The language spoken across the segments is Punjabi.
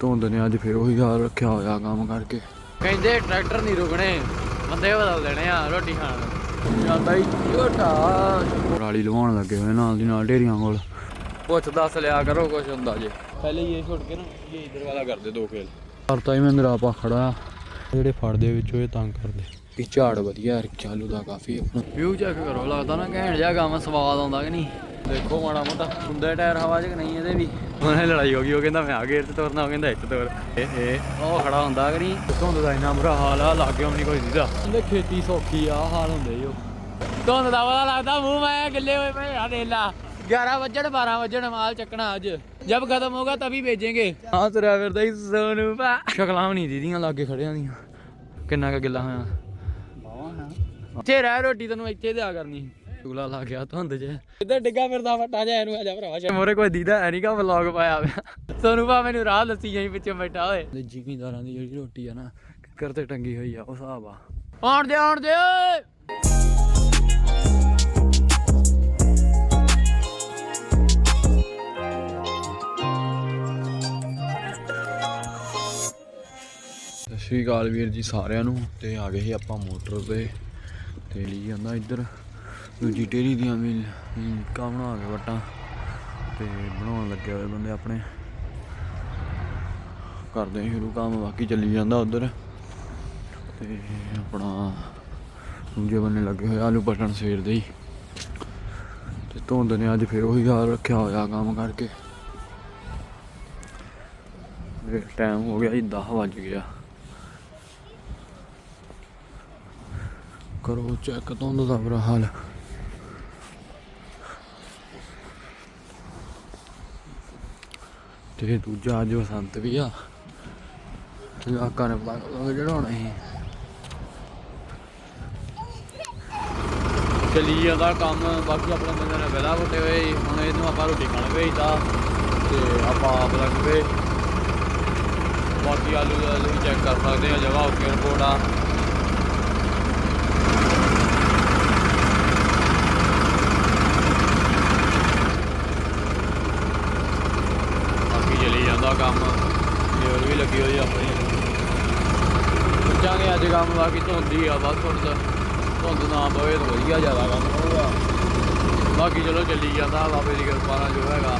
ਧੁੰਦ ਨੇ ਅੱਜ ਫੇਰ ਉਹੀ ਹਾਲ ਰੱਖਿਆ ਹੋਇਆ ਕੰਮ ਕਰਕੇ। ਕਹਿੰਦੇ ਟਰੈਕਟਰ ਨਹੀਂ ਰੁਕਣੇ ਬੰਦੇ ਬਦਲ ਦੇਣੇ ਆ ਰੋਟੀ ਖਾਣ। ਜਾਂਦਾ ਹੀ ਝੋਟਾ। ਪਰਾਲੀ ਲਵਾਉਣ ਲੱਗੇ ਹੋਏ ਨਾਲ ਦੀ ਨਾਲ ਢੇਰੀਆਂ ਕੋਲ। ਪੁੱਛ ਦੱਸ ਲਿਆ ਕਰੋ ਕੁਛ ਹੁੰਦਾ ਜੇ। ਪਹਿਲੇ ਇਹ ਛੁੱਟ ਕੇ ਨਾ ਇਹ ਇਧਰ ਵਾਲਾ ਕਰਦੇ ਦੋ ਖੇਲ। ਕਰਤਾ ਹੀ ਮਹਿੰਦਰਾ ਆਪਾ ਖੜਾ। ਜਿਹੜੇ ਫੜਦੇ ਵਿੱਚੋਂ ਇਹ ਤੰਗ ਕਰਦੇ। ਵੀ ਝਾੜ ਵਧੀਆ ਰੱਖਿਆ ਆਲੂ ਦਾ ਕਾਫੀ ਆਪਣਾ। ਵਿਊ ਚੈੱਕ ਕਰੋ ਲੱਗਦਾ ਨਾ ਘੈਂਟ ਜਿਹਾ ਗਾਵਾਂ ਸਵਾਦ ਆਉਂਦਾ ਕਿ ਨਹੀਂ? ਦੇਖੋ ਮਾੜਾ ਮੋਟਾ ਹੁੰਦਾ ਟਾਇਰ ਹਵਾ 'ਚ ਨਹੀਂ ਇਹਦੇ ਵੀ? ਉਹਨੇ ਲੜਾਈ ਹੋ ਗਈ ਉਹ ਕਹਿੰਦਾ ਮੈਂ ਆ ਗੇਰ ਤੇ ਤੋਰਨਾ ਉਹ ਕਹਿੰਦਾ ਇੱਥੇ ਤੋਰ। ਏ ਏ ਉਹ ਖੜਾ ਹੁੰਦਾ ਕਿ ਨਹੀਂ? ਧੁੰਦ ਦਾ ਇਨਾ ਬੁਰਾ ਹਾਲ ਆ ਲੱਗ ਗਿਆ ਨਹੀਂ ਕੋਈ ਦੀਦਾ ਇਹਦੇ ਖੇਤੀ ਸੌਖੀ ਆ ਹਾਲ ਹੁੰਦੇ ਜੋ ਧੁੰਦ ਦਾ ਪਤਾ ਲੱਗਦਾ ਮੂੰਹ ਮੈਂ ਗਿੱਲੇ ਹੋਏ ਪਏ ਆ ਦੇਲਾ 11 ਵਜਣ 12 ਵਜਣ ਮਾਲ ਚੱਕਣਾ ਅੱਜ। ਜਦ ਖਤਮ ਹੋਗਾ ਤभी ਭੇਜेंगे ਹਾਂ ਤੇਰਾ ਫਿਰਦਾ ਹੀ ਸੋਨੂ ਪਾ ਸ਼ਕਲਾਂ ਨਹੀਂ ਦੀਦੀਆਂ ਲਾਗੇ ਖੜਿਆਂ ਦੀਆਂ। ਕਿੰਨਾ ਕ ਗਿੱਲਾ ਹੋਇਆ। ਇੱਥੇ ਰਹਿ ਰੋਟੀ ਤੈਨੂੰ ਇੱਥੇ ਦਿਆ ਕਰਨੀ। ਚੁਗਲਾ ਲਾ ਗਿਆ ਧੁੰਦ 'ਚ। ਇੱਧਰ ਡਿੱਗਾ ਫਿਰਦਾ ਫਟਾ ਜਾ ਇਹਨੂੰ ਆ ਜਾ ਭਰਾਵਾ ਮੋਰੇ ਕੋਈ ਦੀਦਾ ਐ ਨਹੀਂਗਾ ਵਲੌਗ ਪਾਇਆ ਪਿਆ ਸੋਨੂ ਭਾ ਮੈਨੂੰ ਰਾਹ ਲੱਸੀ ਜਾਈ ਪਿੱਛੇ ਬੈਠਾ ਹੋਏ ਜ਼ਿਮੀਂਦਾਰਾਂ ਦੀ ਜਿਹੜੀ ਰੋਟੀ ਆ ਨਾ ਕਿੱਕਰ ਤੇ ਟੰਗੀ ਹੋਈ ਆ ਉਹ ਹਿਸਾਬ ਆ। ਆਉਣ ਦੇ ਆਉਣ ਦੇ ਓਏ। ਸਤਿ ਸ਼੍ਰੀ ਅਕਾਲ ਵੀਰ ਜੀ ਸਾਰਿਆਂ ਨੂੰ ਤੇ ਆ ਗਏ ਸੀ ਆਪਾਂ ਮੋਟਰ ਤੇ। ਤੇ ਲਈ ਜਾਂਦਾ ਇੱਧਰ। ਦੂਜੀ ਟੇਰੀ ਦੀਆਂ ਵੀ ਲੀਕਾਂ ਬਣਾ ਕੇ ਵਟਾਂ ਤੇ ਬਣਾਉਣ ਲੱਗੇ ਹੋਏ ਬੰਦੇ ਆਪਣੇ। ਕਰਦੇ ਆ ਸ਼ੁਰੂ ਕੰਮ, ਬਾਕੀ ਚੱਲੀ ਜਾਂਦਾ ਉਧਰ। ਤੇ ਆਪਣਾ ਦੂਜੇ ਬੰਨੇ ਲੱਗੇ ਹੋਏ ਆਲੂ ਪਟਣ ਸਵੇਰ ਦੇ ਹੀ। ਤੇ ਧੁੰਦ ਨੇ ਅੱਜ ਫੇਰ ਉਹੀ ਹਾਲ ਰੱਖਿਆ ਹੋਇਆ ਕੰਮ ਕਰਕੇ। ਟਾਈਮ ਹੋ ਗਿਆ ਜੀ 10 ਵੱਜ ਗਿਆ ਕਰੋ ਚੈੱਕ ਧੁੰਦ ਦਾ ਬੁਰਾ ਹਾਲ ਤੇ ਦੂਜਾ ਅੱਜ ਬਸੰਤ ਵੀ ਆ। ਜਵਾਕਾਂ ਨੇ ਪਤੰਗ ਚੜਾਉਣਾ ਸੀ ਚੱਲੀ ਜਾਂਦਾ ਕੰਮ, ਬਾਕੀ ਆਪਣੇ ਬੰਦੇ ਨੇ ਵਿਹਲਾ ਘੁੱਟੇ ਹੋਏ, ਹੁਣ ਇਹਨੂੰ ਆਪਾਂ ਰੋਟੀ ਖਾਣ ਭੇਜਦਾ ਤੇ ਆਪਾਂ ਆਪ ਰੱਖ ਪਏ। ਬਾਕੀ ਆਲੂ ਦਾ ਤੁਸੀਂ ਚੈੱਕ ਕਰ ਸਕਦੇ ਆ ਜਗ੍ਹਾ ਓਕੇ ਰਿਪੋਰਟ ਆ। ਬਾਕੀ ਚੱਲੀ ਜਾਂਦਾ ਕੰਮ ਲੇਬਰ ਵੀ ਲੱਗੀ ਹੋਈ ਆ ਆਪਣੀ। ਪੁੱਛਾਂਗੇ ਅੱਜ ਕੰਮ ਬਾਕੀ ਧੁੰਦੀ ਆ, ਬਸ ਥੋੜਾ ਧੁੰਦ ਨਾ ਪਵੇ ਤਾਂ ਵਧੀਆ ਜ਼ਿਆਦਾ ਕੰਮ ਹੋਊਗਾ। ਬਾਕੀ ਚਲੋ ਚੱਲੀ ਜਾਂਦਾ ਬਾਬੇ ਦੀ ਕਿਰਪਾ ਨਾਲ ਜੋ ਹੈਗਾ।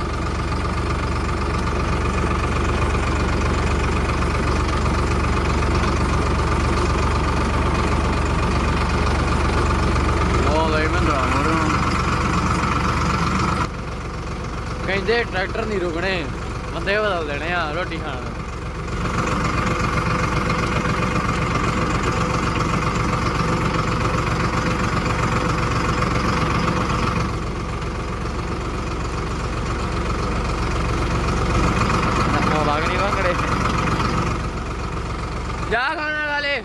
ਉਹ ਲਈ ਮੈਂ ਰਾਮਰ ਕਹਿੰਦੇ ਟਰੈਕਟਰ ਨਹੀਂ ਰੁਕਣੇ। ਬੰਦੇ ਬਦਲ ਦੇਣੇ ਆ, ਰੋਟੀ ਖਾਣ। ਨਾ ਭਾਗ ਭੰਗੜੇ ਜਾ ਖਾਣਾ ਵਾਲੇ।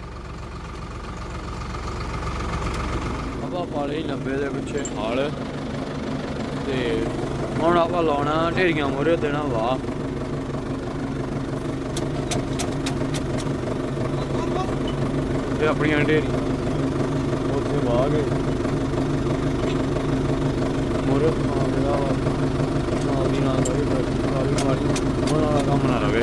ਆਪਾਂ ਪਾਲੇ ਲੰਬੇ ਦੇ ਪਿੱਛੇ ਹਾਲ ਤੇ ਹੁਣ ਆਪਾਂ ਲਾਉਣਾ ਢੇਰੀਆਂ ਮੋਰੇ ਦੇਣਾ ਵਾਹ। ਤੇ ਆਪਣੀਆਂ ਢੇਰੀ ਉੱਥੇ ਵਾਹ ਗਏ ਮੋਰੇ ਆ ਨਾਲ ਦੀ ਨਾਲ ਕਰੇ ਵਾਲੀ ਵਾਲੀ ਹੁਣ ਵਾਲਾ ਕੰਮ ਨਾ ਰਵੇ।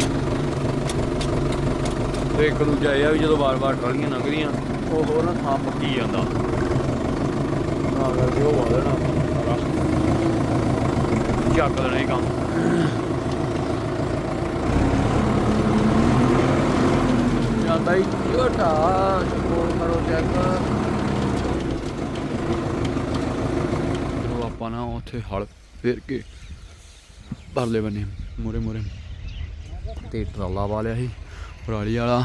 ਤੇ ਇੱਕ ਦੂਜਾ ਇਹ ਆ ਵੀ ਜਦੋਂ ਵਾਰ-ਵਾਰ ਟਰਾਲੀਆਂ ਲੰਘਦੀਆਂ, ਉਹ ਹੋਰ ਨਾ ਥਾਂ ਪੱਕੀ ਜਾਂਦਾ। ਤਾਂ ਕਰਕੇ ਉਹ ਵਾ ਚੱਕ ਦੇਣਾ ਇਹ ਕੰਮ। ਜਾਂਦਾ ਹੀ ਝੋਟਾ ਸਕੋਰ ਕਰੋ ਚੈੱਕ ਉਹ ਆਪਾਂ ਨਾ ਉੱਥੇ ਹਲ ਫੇਰ ਕੇ ਪਰਲੇ ਬੰਨੇ ਮੂਰੇ ਮੂਰੇ ਤੇ ਟਰਾਲਾ ਵਾਲਿਆ ਸੀ, ਪਰਾਲੀ ਵਾਲਾ।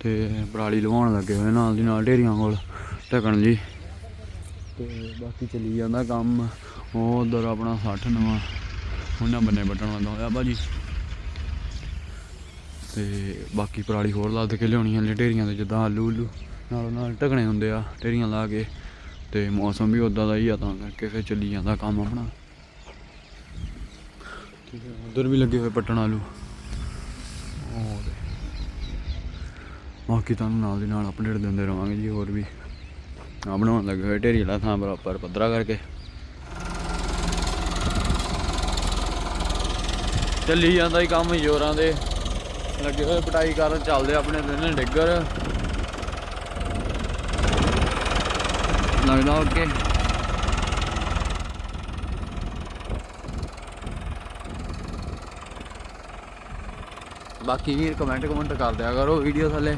ਤੇ ਪਰਾਲੀ ਲਵਾਉਣ ਲੱਗੇ ਹੋਏ ਨਾਲ ਦੀ ਨਾਲ ਢੇਰੀਆਂ ਕੋਲ, ਢਕਣ ਜੀ ਤੇ ਬਾਕੀ ਚੱਲੀ ਜਾਂਦਾ ਕੰਮ। ਉਹ ਉਧਰ ਆਪਣਾ 60 ਨਵਾਂ, ਉਹਨਾਂ ਬੰਨੇ ਵੱਟਣ ਆਉਂਦਾ ਹੋਇਆ ਭਾਜੀ। ਤੇ ਬਾਕੀ ਪਰਾਲੀ ਹੋਰ ਲੱਦ ਕੇ ਲਿਆਉਣੀ ਹਲੇ ਢੇਰੀਆਂ ਤੇ, ਜਿੱਦਾਂ ਆਲੂ ਉਲੂ ਨਾਲ ਨਾਲ ਢਕਣੇ ਹੁੰਦੇ ਆ, ਢੇਰੀਆਂ ਲਾ ਕੇ ਤੇ ਮੌਸਮ ਵੀ ਉਦਾਂ ਦਾ ਹੀ ਆ, ਤਾਂ ਕਰਕੇ ਫਿਰ ਚੱਲੀ ਜਾਂਦਾ ਕੰਮ ਆਪਣਾ। ਠੀਕ ਉਧਰ ਵੀ ਲੱਗੇ ਹੋਏ ਪੱਟਣ ਆਲੂ। ਹੋਰ। ਬਾਕੀ ਤੁਹਾਨੂੰ ਨਾਲ ਦੀ ਨਾਲ ਅਪਡੇਟ ਦਿੰਦੇ ਰਵਾਂਗੇ ਜੀ, ਹੋਰ ਵੀ। ਆ ਬਣਾਉਣ ਲੱਗੇ ਹੋਏ ਢੇਰੀ ਵਾਲਾ ਥਾਂ ਬਰਾਬਰ, ਪੱਧਰਾ ਕਰਕੇ। ਚੱਲੀ ਜਾਂਦਾ ਹੀ ਕੰਮ ਜ਼ੋਰਾਂ ਦੇ। ਲੱਗੇ ਹੋਏ ਪਟਾਈ ਕਰਨ ਚੱਲਦੇ ਆਪਣੇ ਦਿਨ ਡਿੱਗਰ। ਲੱਗਦਾ ਓਕੇ ਬਾਕੀ ਵੀਰ ਕਮੈਂਟ ਕਮੈਂਟ ਕਰ ਦਿਆ ਕਰੋ ਵੀਡੀਓ ਥੱਲੇ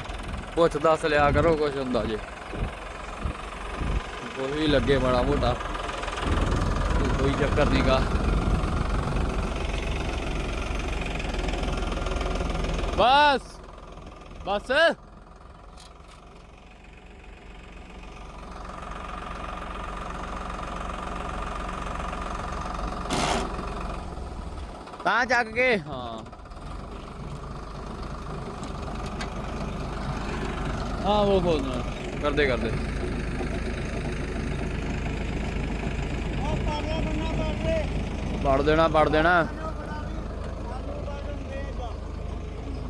ਪੁੱਛ ਦੱਸ ਲਿਆ ਕਰੋ ਕੁਝ ਹੁੰਦਾ ਜੇ। ਕੋਈ ਵੀ ਲੱਗੇ ਬੜਾ ਮੋਟਾ, ਕੋਈ ਚੱਕਰ ਨਹੀਂਗਾ ਬਸ ਬਸ ਤਾਂ ਚੱਕ ਕੇ ਹਾਂ ਹਾਂ ਉਹ ਖੋਲਣਾ ਕਰਦੇ ਕਰਦੇ ਪੜ ਦੇਣਾ ਪੜ ਦੇਣਾ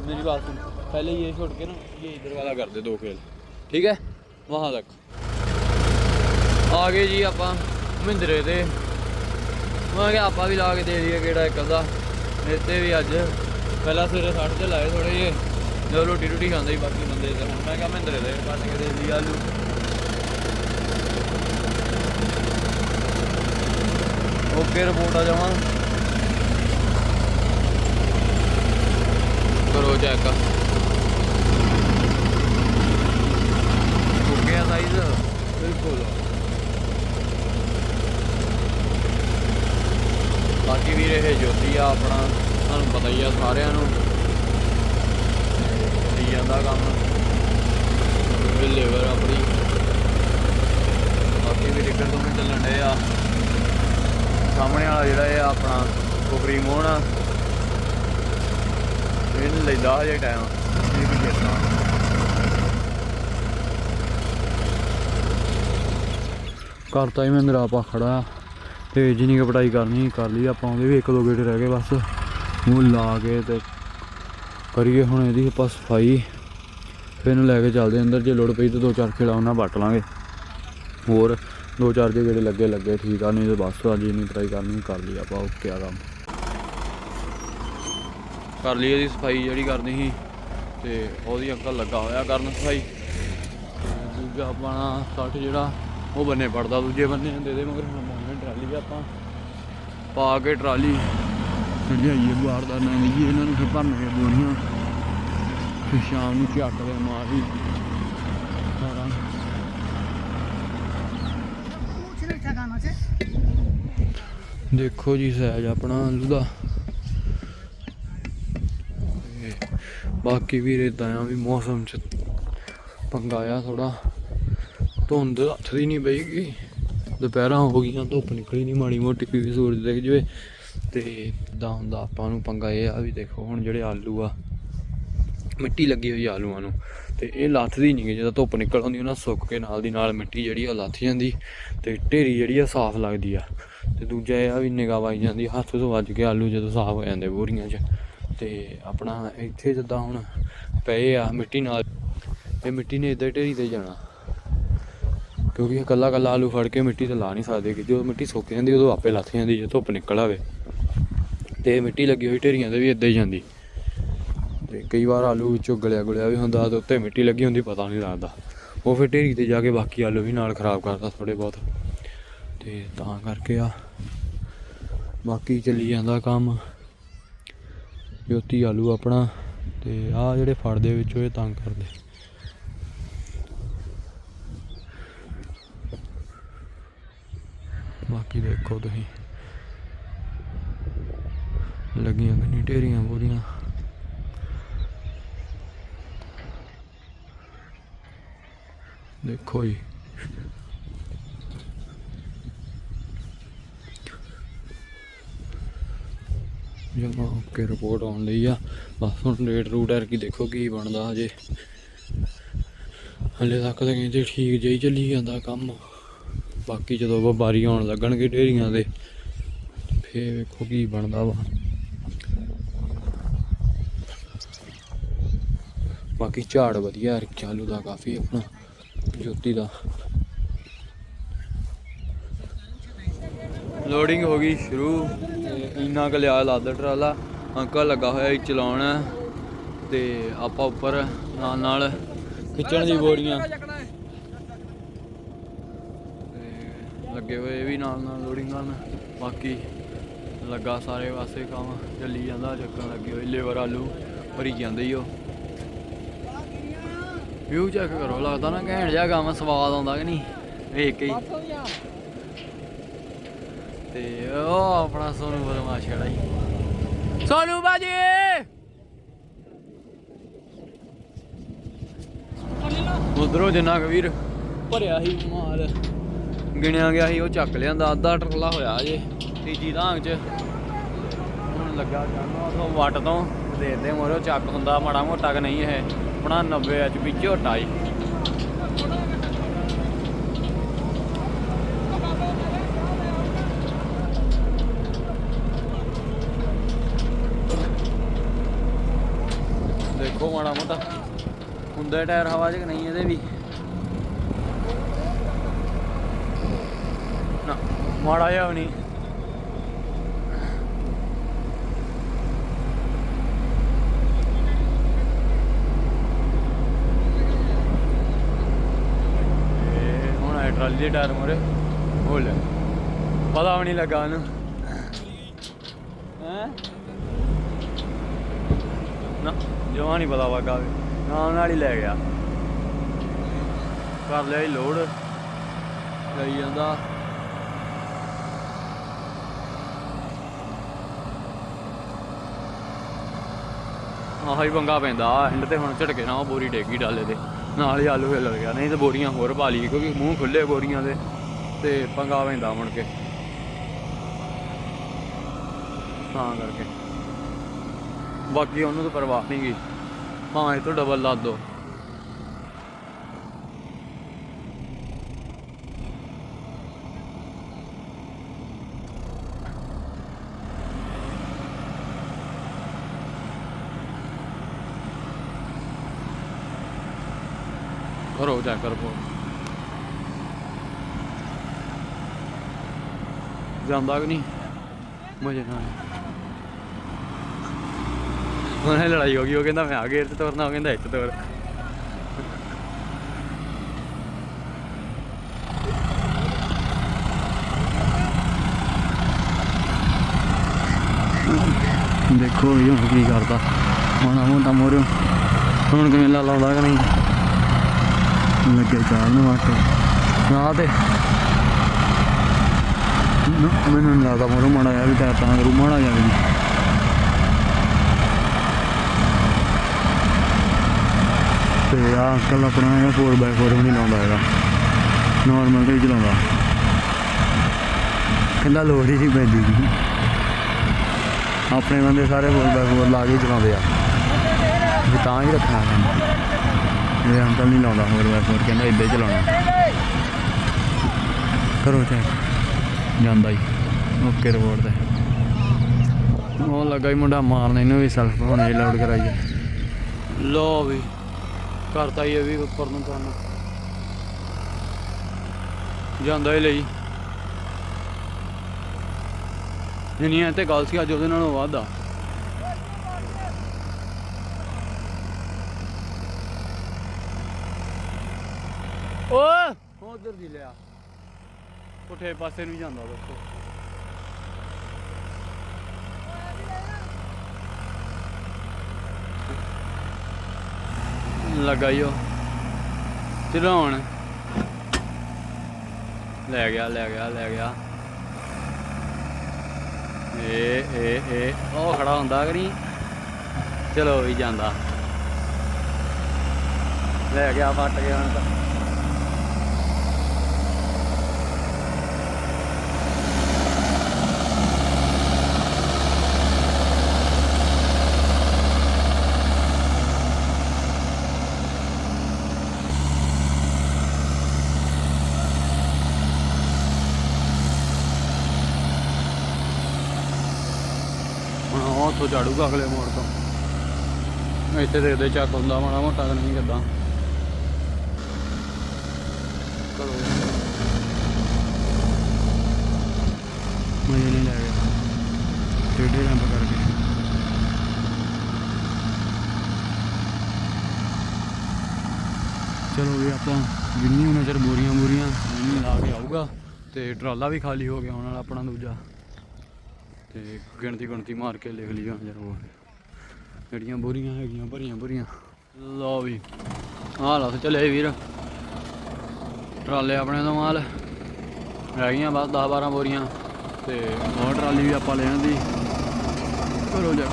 मेरी बात सुन पहले ये छोड़ के ना ये इधर वाला कर दे दो खेल ठीक है वहां तक ਆ ਗਏ ਜੀ ਆਪਾਂ ਮਹਿੰਦਰੇ ਤੇ ਮੈਂ ਕਿਹਾ ਆਪਾਂ ਵੀ ਲਾ ਕੇ ਦੇ ਦਈਏ ਕਿਹੜਾ ਇੱਕ ਅੱਧਾ ਇੱਥੇ ਵੀ ਅੱਜ ਪਹਿਲਾਂ ਸਵੇਰੇ ਸੱਠ ਤੇ ਲਾਏ ਥੋੜੇ ਜਿਹੇ ਜਦੋਂ ਰੋਟੀ ਰੋਟੀ ਖਾਂਦੇ ਸੀ ਬਾਕੀ ਬੰਦੇ ਤੇ ਹੁਣ ਮੈਂ ਕਿਹਾ ਮਹਿੰਦਰੇ ਦੇ ਕੱਟ ਕੇ ਦੇ ਦੀ ਆਲੂ ਓਕੇ ਰਿਪੋਰਟ ਆ ਜਾਵਾਂ ਕਰੋ ਚੈੱਕ ਓਕੇ ਆ ਸਾਈਜ਼ ਬਿਲਕੁਲ। ਬਾਕੀ ਵੀਰ ਇਹ ਜੋਤੀ ਆ ਆਪਣਾ। ਤੁਹਾਨੂੰ ਪਤਾ ਹੀ ਆ ਸਾਰਿਆਂ ਨੂੰ। ਚੱਲੀ ਜਾਂਦਾ ਕੰਮ। ਲੇਬਰ ਆਪਣੀ। ਬਾਕੀ ਵੀ ਰਿਕਰ ਤੋਂ ਵੀ ਚੱਲਣ ਡੇ ਆ। ਸਾਹਮਣੇ ਵਾਲਾ ਜਿਹੜਾ ਇਹ ਆਪਣਾ ਕੋਕਰੀ ਮੋਹਣ ਆ। ਇਹਨੂੰ ਲੈਂਦਾ ਹਜੇ ਟਾਈਮ ਇਹ ਵੀ ਦੇਖਣਾ। ਕਰਤਾ ਹੀ ਮੈਂ ਮੇਰਾ ਆਪਾਂ ਖੜਾ। ਤੇ ਜਿੰਨੀ ਕੁ ਪਟਾਈ ਕਰਨੀ ਕਰ ਲਈ ਆਪਾਂ ਉਹਦੇ ਵੀ ਇੱਕ ਦੋ ਗੇੜੇ ਰਹਿ ਗਏ ਬਸ। ਮੂੰਹ ਲਾ ਕੇ ਤੇ ਕਰੀਏ ਹੁਣ ਇਹਦੀ ਆਪਾਂ ਸਫ਼ਾਈ। ਫਿਰ ਇਹਨੂੰ ਲੈ ਕੇ ਚੱਲਦੇ ਅੰਦਰ, ਜੇ ਲੋੜ ਪਈ ਤਾਂ ਦੋ ਚਾਰ ਖੇੜਾ ਉਹਨਾਂ ਵੱਟ ਲਾਂਗੇ। ਹੋਰ ਦੋ ਚਾਰ ਦੇ ਗੇੜੇ ਲੱਗੇ ਲੱਗੇ, ਠੀਕ ਆ, ਨਹੀਂ ਤੇ ਬਸ ਅੱਜ ਇੰਨੀ ਪਟਾਈ ਕਰਨੀ, ਕਰ ਲਈ ਆਪਾਂ, ਓਕੇ ਆ ਕੰਮ। ਕਰ ਲਈ ਇਹਦੀ ਸਫ਼ਾਈ ਜਿਹੜੀ ਕਰਨੀ ਸੀ ਤੇ ਉਹਦੀ ਅੰਕਲ ਲੱਗਾ ਹੋਇਆ ਕਰਨ ਸਫ਼ਾਈ। ਦੂਜਾ ਆਪਣਾ 60 ਜਿਹੜਾ ਉਹ ਬੰਨੇ ਪੜਦਾ ਦੂਜੇ ਬੰਨੇ ਦੇ ਦੇ ਮਗਰ ਹੁਣ ਪਾਉਣੇ ਟਰਾਲੀ ਵੀ ਆਪਾਂ ਪਾ ਕੇ ਟਰਾਲੀ। ਲਿਆਈਏ ਬਾਹਰ ਦਾ ਨਾ ਲਈਏ ਇਹਨਾਂ ਨੂੰ ਫਿਰ ਭਰਨਗੇ ਬੋਰੀਆਂ ਫਿਰ ਸ਼ਾਮ ਨੂੰ ਝੱਟ ਦੇ ਮਾਰੀ ਸਾਰਾ। ਦੇਖੋ ਜੀ ਸਹਿਜ ਆਪਣਾ ਆਲੂ ਦਾ ਤੇ ਬਾਕੀ ਵੀਰੇ ਤਾਂ ਆ ਵੀ ਮੌਸਮ ਚ ਪੰਗਾਇਆ ਥੋੜਾ ਧੁੰਦ ਹੱਥ ਦੀ ਨਹੀਂ ਪਈਗੀ। ਦੁਪਹਿਰਾਂ ਹੋ ਗਈਆਂ, ਧੁੱਪ ਨਿਕਲੀ ਨਹੀਂ ਮਾੜੀ ਮੋਟੀ ਵੀ ਸੂਰਜ ਦਿਖ ਜਵੇ। ਤੇ ਇਦਾਂ ਹੁੰਦਾ ਆਪਾਂ ਨੂੰ ਪੰਗਾ ਇਹ ਆ ਵੀ ਦੇਖੋ ਹੁਣ ਜਿਹੜੇ ਆਲੂ ਆ, ਮਿੱਟੀ ਲੱਗੀ ਹੋਈ ਆਲੂਆਂ ਨੂੰ। ਤੇ ਇਹ ਲੱਥਦੀ ਨਹੀਂ ਗੀ, ਜਦੋਂ ਧੁੱਪ ਨਿਕਲ ਆਉਂਦੀ ਉਹਨਾਂ ਸੁੱਕ ਕੇ ਨਾਲ ਦੀ ਨਾਲ ਮਿੱਟੀ ਜਿਹੜੀ ਆ ਉਹ ਲੱਥ ਜਾਂਦੀ। ਤੇ ਢੇਰੀ ਜਿਹੜੀ ਆ ਸਾਫ਼ ਲੱਗਦੀ ਆ। ਤੇ ਦੂਜਾ ਇਹ ਆ ਵੀ ਨਿਗਾਹ ਵਾਈ ਜਾਂਦੀ, ਹੱਥ ਤੋਂ ਵੱਜ ਕੇ ਆਲੂ ਜਦੋਂ ਸਾਫ਼ ਹੋ ਜਾਂਦੇ ਬੋਰੀਆਂ 'ਚ। ਤੇ ਆਪਣਾ ਇੱਥੇ ਜਿੱਦਾਂ ਹੁਣ ਪਏ ਆ ਮਿੱਟੀ ਨਾਲ ਇਹ ਮਿੱਟੀ ਨੇ ਇੱਧਰ ਢੇਰੀ ਤੇ ਜਾਣਾ। ਕਿਉਂਕਿ ਇਹ ਕੱਲਾ ਕੱਲਾ ਆਲੂ ਫੜ ਕੇ ਮਿੱਟੀ ਤੇ ਲਾ ਨਹੀਂ ਸਕਦੇ ਕਿ ਜਦੋਂ ਮਿੱਟੀ ਸੁੱਕ ਜਾਂਦੀ, ਉਦੋਂ ਆਪੇ ਲੱਥ ਜਾਂਦੀ, ਜੇ ਧੁੱਪ ਨਿਕਲ ਆਵੇ। ਤੇ ਮਿੱਟੀ ਲੱਗੀ ਹੋਈ ਢੇਰੀਆਂ ਤੇ ਵੀ ਇੱਦਾਂ ਹੀ ਜਾਂਦੀ। ਤੇ ਕਈ ਵਾਰ ਆਲੂ ਵਿੱਚੋਂ ਗਲਿਆ ਗੁਲਿਆ ਵੀ ਹੁੰਦਾ ਤੇ ਉੱਤੇ ਮਿੱਟੀ ਲੱਗੀ ਹੁੰਦੀ, ਪਤਾ ਨਹੀਂ ਲੱਗਦਾ। ਉਹ ਫਿਰ ਢੇਰੀ ਤੇ ਜਾ ਕੇ ਬਾਕੀ ਆਲੂ ਵੀ ਨਾਲ ਖਰਾਬ ਕਰਦਾ ਥੋੜੇ ਬਹੁਤ। ਤੇ ਤਾਂ ਕਰਕੇ ਆ। ਬਾਕੀ ਚੱਲੀ ਜਾਂਦਾ ਕੰਮ। ਜੋਤੀ ਆਲੂ ਆਪਣਾ ਤੇ ਆ ਜਿਹੜੇ ਫੜਦੇ ਵਿੱਚੋਂ ਇਹ ਤੰਗ ਕਰਦੇ। ਬਾਕੀ ਦੇਖੋ ਤੁਸੀਂ। ਲੱਗੀਆਂ ਕਿੰਨੀ ਢੇਰੀਆਂ ਪੂਰੀਆਂ ਦੇਖੋ ਜੀ। ਜਮਾ ਓਕੇ ਰਿਪੋਰਟ ਆਉਣ ਲਈ ਆ, ਬਸ ਹੁਣ ਰੇਟ ਰੂਟ ਐਰ ਕੀ ਦੇਖੋ ਕੀ ਬਣਦਾ ਹਜੇ। ਹਲੇ ਤੱਕ ਤਾਂ ਕਹਿੰਦੇ ਠੀਕ ਜਿਹੀ ਚੱਲੀ ਜਾਂਦਾ ਕੰਮ। ਬਾਕੀ ਜਦੋਂ ਵਪਾਰੀ ਆਉਣ ਲੱਗਣਗੇ ਢੇਰੀਆਂ ਦੇ ਫੇਰ ਵੇਖੋ ਕੀ ਬਣਦਾ ਵਾ। ਬਾਕੀ ਝਾੜ ਵਧੀਆ ਹੈ ਚਾਲੂ ਦਾ ਕਾਫੀ ਆਪਣਾ ਜੋਤੀ ਦਾ। ਲੋਡਿੰਗ ਹੋ ਗਈ ਸ਼ੁਰੂ। ਇੰਨਾ ਕੁ ਲਿਆ ਲੱਦ ਟਰਾਲਾ ਅੰਕਲ ਲੱਗਾ ਹੋਇਆ ਸੀ, ਚਲਾਉਣ। ਤੇ ਆਪਾਂ ਉੱਪਰ ਨਾਲ ਨਾਲ ਖਿੱਚਣ ਦੀ ਬੋਰੀਆਂ। ਤੇ ਲੱਗੇ ਹੋਏ ਵੀ ਨਾਲ ਨਾਲ ਲੋਡਿੰਗ ਕਰਨ ਬਾਕੀ ਲੱਗਾ ਸਾਰੇ ਪਾਸੇ ਕੰਮ, ਚੱਲੀ ਜਾਂਦਾ, ਚੱਕਣ ਲੱਗੇ ਹੋਏ, ਲੇਬਰ ਆਲੂ ਭਰੀ ਜਾਂਦੇ ਹੀ ਉਹ। ਵਿਊ ਚੈੱਕ ਕਰੋ, ਲੱਗਦਾ ਨਾ ਘੈਂਟ ਜਿਹਾ ਕੰਮ, ਸਵਾਦ ਆਉਂਦਾ ਕਿ ਨਹੀਂ, ਵੇਖ ਕੇ ਹੀ। ਤੇ ਉਹ ਆਪਣਾ ਸੋਨੂ ਬਦਮਾਸ਼ ਖੜਾ ਹੀ ਸੋਨੂ ਬਾਜੀ! ਉਧਰੋਂ ਜਿੰਨਾ ਕੁ ਭਰਿਆ ਸੀ ਮਾਲ, ਗਿਣਿਆ ਗਿਆ ਸੀ, ਉਹ ਚੱਕ ਲਿਆਂਦਾ, ਅੱਧਾ ਟਰਲਾ ਹੋਇਆ ਜੇ, ਤੀਜੀ ਧਾਂਗ ਚ। ਹੁਣ ਲੱਗਾ ਜਾਣਾ ਉਥੋਂ ਵੱਟ ਤੋਂ ਦੇਖਦੇ ਮੋਰੋ ਚੱਕ ਹੁੰਦਾ, ਮਾੜਾ ਮੋਟਾ ਕਿ ਨਹੀਂ ਇਹ, ਆਪਣਾ 90 ਐਚਪੀ ਝੋਟਾ ਹੀ ਦੇਖੋ ਮਾੜਾ ਮੋਟਾ ਹੁੰਦੇ ਟਾਇਰ ਹਵਾ 'ਚ ਕਿ ਨਹੀਂ ਇਹਦੇ ਵੀ। ਨਾ, ਮਾੜਾ ਜਿਹਾ ਵੀ ਨਹੀਂ। ਇਹ ਟਰਾਲੀ ਦੇ ਟਾਇਰ ਮੋਰੇ ਹੋ ਲੈ। ਪਤਾ ਵੀ ਨਹੀਂ ਲੱਗਾ ਉਹਨੂੰ ਹੈ? ਨਾ, ਜਮਾ ਨਹੀਂ ਪਤਾ ਲੱਗਾ ਵੀ। ਨਾਲ ਨਾਲ ਹੀ ਲੈ ਗਿਆ। ਕਰ ਲਿਆ ਹੀ ਲੋਡ। ਲਈ ਜਾਂਦਾ। ਆਹ ਹੀ ਪੰਗਾ ਪੈਂਦਾ। ਐਂਡ ਤੇ ਹੁਣ ਝਟਕੇ ਨਾ ਉਹ ਬੋਰੀ ਡੇਗੀ ਡਾਲੇ ਤੇ। ਨਾਲ ਹੀ ਆਲੂ ਹਿੱਲ ਗਿਆ। ਨਹੀਂ ਤੇ ਬੋਰੀਆਂ ਹੋਰ ਪਾ ਲਈ ਕਿਉਂਕਿ ਮੂੰਹ ਖੁੱਲੇ ਬੋਰੀਆਂ ਦੇ। ਤੇ ਪੰਗਾ ਪੈਂਦਾ ਮੁੜ ਕੇ। ਤਾਂ ਕਰਕੇ। ਬਾਕੀ ਉਹਨੂੰ ਤਾਂ ਪਰਵਾਹ ਨਹੀਂ ਗਈ ਭਾਵੇਂ ਤੋਂ ਡਬਲ ਲਾ ਦੋ। ਕਰੋ ਜਾ ਕਰ ਜਾਂਦਾ ਕਿ ਨਹੀਂ? ਮਜ਼ੇ ਨਾਲ। ਉਹਨੇ ਲੜਾਈ ਹੋ ਗਈ, ਉਹ ਕਹਿੰਦਾ ਮੈਂ ਆ ਗੇਰ ਤੇ ਤੋਰਨਾ, ਉਹ ਕਹਿੰਦਾ ਇੱਥੇ ਤੋਰ। ਦੇਖੋ ਇਹ ਹੁਣ ਕੀ ਕਰਦਾ। ਹੁਣ ਮੋਟਾ ਮੋਰਿਓ ਹੁਣ ਕਿਵੇਂ ਲਾ ਲਾਉਂਦਾ ਕਿ ਨਹੀਂ? ਲੱਗੇ ਚਾਲ ਨੂੰ ਵਾਟ ਨਾ ਤੇ। ਮੈਨੂੰ ਨਹੀਂ ਲੱਗਦਾ ਮੋਰੋ ਮਾੜਾ ਜਿਹਾ ਵੀ ਤਾਂ ਤਾਂ ਕਰੂ, ਮਾੜਾ ਜਿਹਾ ਤੇ ਆ ਅੰਕਲ ਆਪਣਾ ਇਹ 4x4 ਵੀ ਨਹੀਂ ਲਾਉਂਦਾ ਹੈਗਾ। ਨਾਰਮਲ ਤੇ ਚਲਾਉਂਦਾ ਕਹਿੰਦਾ ਲੋੜ ਹੀ ਨਹੀਂ ਪੈਂਦੀ। ਜੀ ਆਪਣੇ ਬੰਦੇ ਸਾਰੇ 4x4 ਲਾ ਕੇ ਚਲਾਉਂਦੇ ਆ। ਵੀ ਤਾਂ ਹੀ ਰੱਖਣਾ ਕੰਮ ਇਹ ਅੰਕਲ ਨਹੀਂ ਲਾਉਂਦਾ 4x4 ਕਹਿੰਦਾ ਇੱਦਾਂ ਹੀ ਚਲਾਉਣਾ। ਕਰੋ ਚੈੱਕ ਜਾਂਦਾ ਹੀ। ਓਕੇ ਰਿਪੋਰਟ ਤੇ। ਉਹ ਲੱਗਾ ਹੀ ਮੁੰਡਾ ਮਾਰਨ, ਇਹਨੂੰ ਵੀ ਸੈਲਫ ਹੁਣੇ ਲੋਡ ਕਰਾਈਏ ਲੋ ਵੀ। ਕਰਤਾ ਹੀ ਇਹ ਵੀ ਉੱਪਰ ਨੂੰ ਕੰਮ ਜਾਂਦਾ ਹੀ ਲਈ। ਨਹੀਂ ਇਹ ਤੇ ਗੱਲ ਸੀ ਅੱਜ ਉਹਦੇ ਨਾਲੋਂ ਵੱਧ ਆ। ਓਏ! ਉਧਰ ਦੀ ਲਿਆ। ਪੁੱਠੇ ਪਾਸੇ ਨੂੰ ਹੀ ਲੱਗਾ ਦੋਸਤੋ ਲਗਾਈਓ ਚਲਾਉਣ। ਲੈ ਗਿਆ ਲੈ ਗਿਆ ਲੈ ਗਿਆ। ਏ ਏ ਏ। ਉਹ ਖੜਾ ਹੁੰਦਾ ਕਿ ਨਹੀਂ? ਚਲੋ ਵੀ ਜਾਂਦਾ। ਲੈ ਗਿਆ ਫੱਟ ਗਿਆ ਹੁਣ ਤਾਂ। ਚੜੂਗਾ ਅਗਲੇ ਮੋੜ ਤੋਂ। ਇੱਥੇ ਦੇਖਦੇ ਚੱਕ ਹੁੰਦਾ, ਮਾੜਾ ਮੋਟਾ ਤਾਂ ਨਹੀਂ ਕਿਦਾਂ। ਮਜ਼ੇ ਨਹੀਂ ਲੱਗ ਰਿਹਾ। ਟੇਡੇ ਰੰਪ ਕਰਕੇ। ਚਲੋ ਵੀ ਆਪਾਂ ਜਿੰਨੀ ਹੁਣ ਚਿਰ ਬੋਰੀਆਂ ਬੋਰੀਆਂ ਨਹੀਂ ਲਾ ਕੇ ਆਊਗਾ ਤੇ ਟਰਾਲਾ ਵੀ ਖਾਲੀ ਹੋ ਗਿਆ ਹੁਣ ਵਾਲਾ ਆਪਣਾ ਦੂਜਾ। ਤੇ ਗਿਣਤੀ ਗਿਣਤੀ ਮਾਰ ਕੇ ਲਿਖ ਲਈ ਹੁਣ ਉਹ। ਜਿਹੜੀਆਂ ਬੋਰੀਆਂ ਹੈਗੀਆਂ, ਭਰੀਆਂ ਭਰੀਆਂ। ਲਓ ਵੀ, ਆਹ ਲਾ ਚਲੇ ਵੀਰ। ਟਰਾਲੇ ਆਪਣੇ ਤੋਂ ਮਾਲ। ਰਹਿ ਗਈਆਂ ਬਸ 10 12 ਬੋਰੀਆਂ। ਤੇ ਹੋਰ ਟਰਾਲੀ ਵੀ ਆਪਾਂ ਲੈ ਆਂਦੀ। ਕਰੋ ਜਾ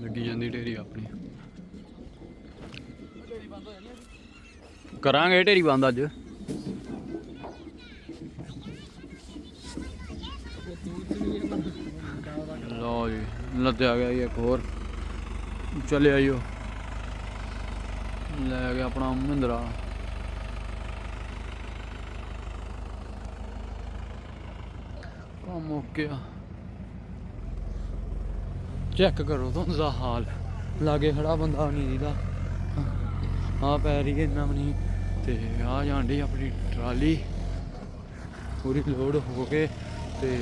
ਲੱਗੀ ਜਾਂਦੀ ਢੇਰੀ ਆਪਣੀ। ਕਰਾਂਗੇ ਢੇਰੀ ਬੰਦ ਅੱਜ। ਲਓ ਜੀ ਲੱਦਿਆ ਗਿਆ ਜੀ ਇੱਕ ਹੋਰ। ਚੱਲੇ ਆਇਓ ਲੈ ਗਿਆ ਆਪਣਾ ਮਹਿੰਦਰਾ। ਕੰਮ ਓਕੇ ਆ। ਚੈੱਕ ਕਰੋ ਤੁਹਾਨੂੰ ਦਾ ਹਾਲ। ਲਾਗੇ ਖੜਾ ਬੰਦਾ ਨਹੀਂ ਦੀਦਾ। ਆ ਪੈ ਰਹੀ ਇੰਨਾ ਵੀ ਨਹੀਂ। ਤੇ ਆ ਜਾਂਦੀ ਆਪਣੀ ਟਰਾਲੀ। ਪੂਰੀ ਲੋਡ ਹੋ ਕੇ ਤੇ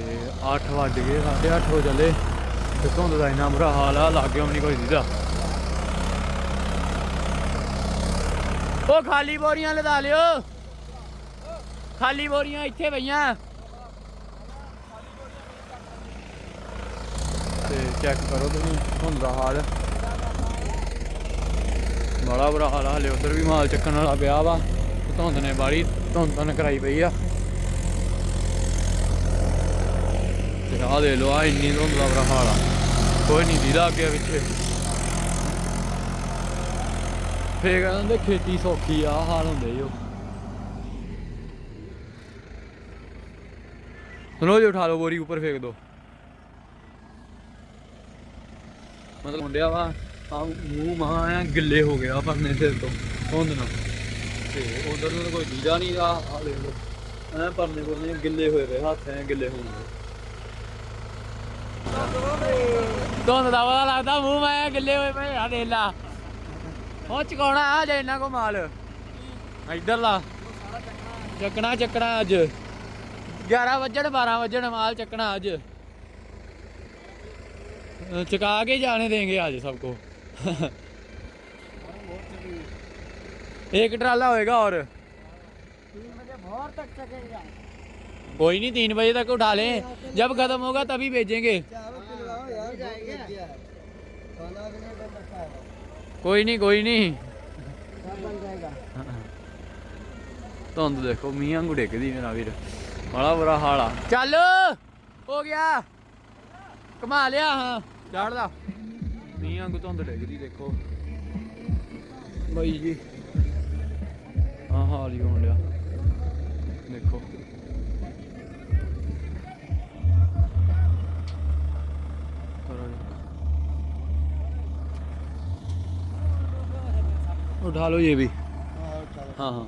8 ਵੱਜ ਗਏ 8:30 ਹੋ ਚੱਲੇ। ਤੇ ਧੁੰਦ ਦਾ ਇੰਨਾ ਬੁਰਾ ਹਾਲ ਆ, ਲਾਗੇ ਵੀ ਨਹੀਂ ਕੋਈ ਦੀਦਾ ਉਹ ਖਾਲੀ ਬੋਰੀਆਂ ਲਦਾ ਲਿਓ। ਖਾਲੀ ਬੋਰੀਆਂ ਇੱਥੇ ਪਈਆਂ। ਤੇ ਚੈੱਕ ਕਰੋ ਤੁਸੀਂ, ਧੁੰਦ ਦਾ ਹਾਲ। ਬੜਾ ਬੁਰਾ ਹਾਲ ਆ, ਹਲੇ ਉਧਰ ਵੀ ਮਾਲ ਚੱਕਣ ਵਾਲਾ ਪਿਆ ਵਾ। ਧੁੰਦ ਨੇ ਬਾੜੀ ਧੁੰਦ ਧੁੰਦ ਕਰਾਈ ਪਈ ਆ। ਤੇ ਆਹ ਦੇ ਲੋ ਆ ਇੰਨੀ ਧੁੰਦ ਦਾ ਹਾਲ ਆ। ਕੋਈ ਨਹੀਂ ਦੀਦਾ ਅੱਗੇ ਪਿੱਛੇ। ਫੇਰ ਕਹਿੰਦੇ ਖੇਤੀ ਸੌਖੀ ਆ ਹਾਲ ਹੁੰਦੇ ਜੋ ਸੁਣੋ ਜੀ ਉਠਾ ਲਓ ਬੋਰੀ ਉੱਪਰ ਫੇਕ ਦੋ। ਮਤਲਬ ਮੁੰਡਿਆ ਵਾ ਆ ਮੂੰਹ ਮਹਾ ਆ ਗਿੱਲੇ ਹੋ ਗਿਆ ਪਰਨੇ ਸਿਰ ਤੋਂ, ਧੁੰਦ ਨਾਲ। ਤੇ ਉਧਰ ਨੂੰ ਤਾਂ ਕੋਈ ਦੀਦਾ ਨਹੀਂ ਆ ਆ ਐ ਪਰਨੇ ਪਰਨੇ ਗਿੱਲੇ ਹੋਏ ਪਏ, ਹੱਥ ਐ ਗਿੱਲੇ ਹੋਣਗੇ ਧੁੰਦ ਦਾ ਪਤਾ ਲੱਗਦਾ ਮੂੰਹ ਮੈਂ ਗਿੱਲੇ ਹੋਏ ਪਏ ਆ, ਦੇਖ ਲਾ। ਉਹ ਚਕਾਉਣਾ, ਆ ਜੇ ਇਹਨਾਂ ਕੋ ਮਾਲ। ਇੱਧਰ ਲਾ। ਚੱਕਣਾ ਚੱਕਣਾ ਅੱਜ। 11 ਵਜਣ 12 ਵਜਣ, ਮਾਲ ਚੱਕਣਾ ਅੱਜ। ਚਕਾ ਕੇ ਜਾਣੇ ਦੇਂਗੇ ਅੱਜ ਸਭ ਕੋ। एक ट्राला होएगा और तीन बजे भोर तक चकेगा कोई नहीं तीन बजे तक उठा लें जब खत्म होगा तभी भेजेंगे कोई नहीं कोई नहीं ਧੁੰਦ ਦੇਖੋ ਮੀਆਂ ਵਾਂਗੂ ਡਿੱਗਦੀ ਮੇਰਾ ਵੀਰ ਬੜਾ ਬੁਰਾ ਹਾਲ ਆ ਚੱਲ ਹੋ ਗਿਆ ਕਮਾ ਲਿਆ ਹਾਂ ਚੜਦਾ ਮੀਆਂ ਵਾਂਗੂ ਧੁੰਦ ਡਿੱਗਦੀ ਦੇਖੋ ਬਈ ਜੀ ਆ ਹਾਲ ਹੀ ਹੋਣ ਲਿਆ ਦੇਖੋ उठा लो ये भी हाँ हाँ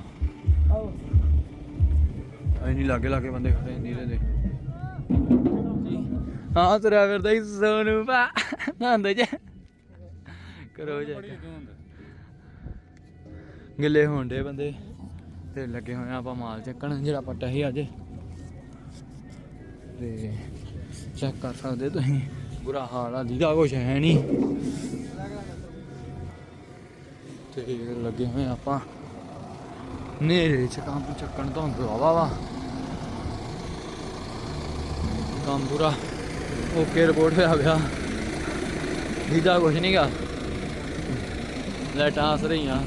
ਨਹੀਂ ਲਾਗੇ ਲਾਗੇ ਬੰਦੇ ਖੜੇ ਨੀਲੇ ਦੇ ਹਾਂ ਤੁਰਿਆ ਫਿਰਦਾ ਹੀ ਸੋਨੂ ਭਾ ਨੰਦ ਜੇ ਕਰੋ ਜਾ ਗਿੱਲੇ ਹੋਣ ਦੇ ਬੰਦੇ ਤੇ ਲੱਗੇ ਹੋਏ ਆ ਆਪਾਂ ਮਾਲ ਚੱਕਣ ਜਿਹੜਾ ਪੱਟਾ ਸੀ ਅੱਜ ਤੇ ਚੈੱਕ ਕਰ ਸਕਦੇ ਤੁਸੀਂ ਬੁਰਾ ਹਾਲ ਆ ਦੀਦਾ ਕੁਛ ਹੈ ਨਹੀਂ ਤੇ ਲੱਗੇ ਹੋਏ ਆਪਾਂ। ਨੇਰੇ ਚ ਕੰਮ ਚੱਕਣ ਤੋਂ ਦਵਾ ਵਾ। ਕੰਮ ਪੂਰਾ ਓਕੇ ਰਿਪੋਰਟ ਹੋਇਆ ਪਿਆ। ਦੀਦਾ ਨਹੀਂ ਗਾ। ਲਾਈਟਾਂ ਆਸ ਰਹੀਆਂ।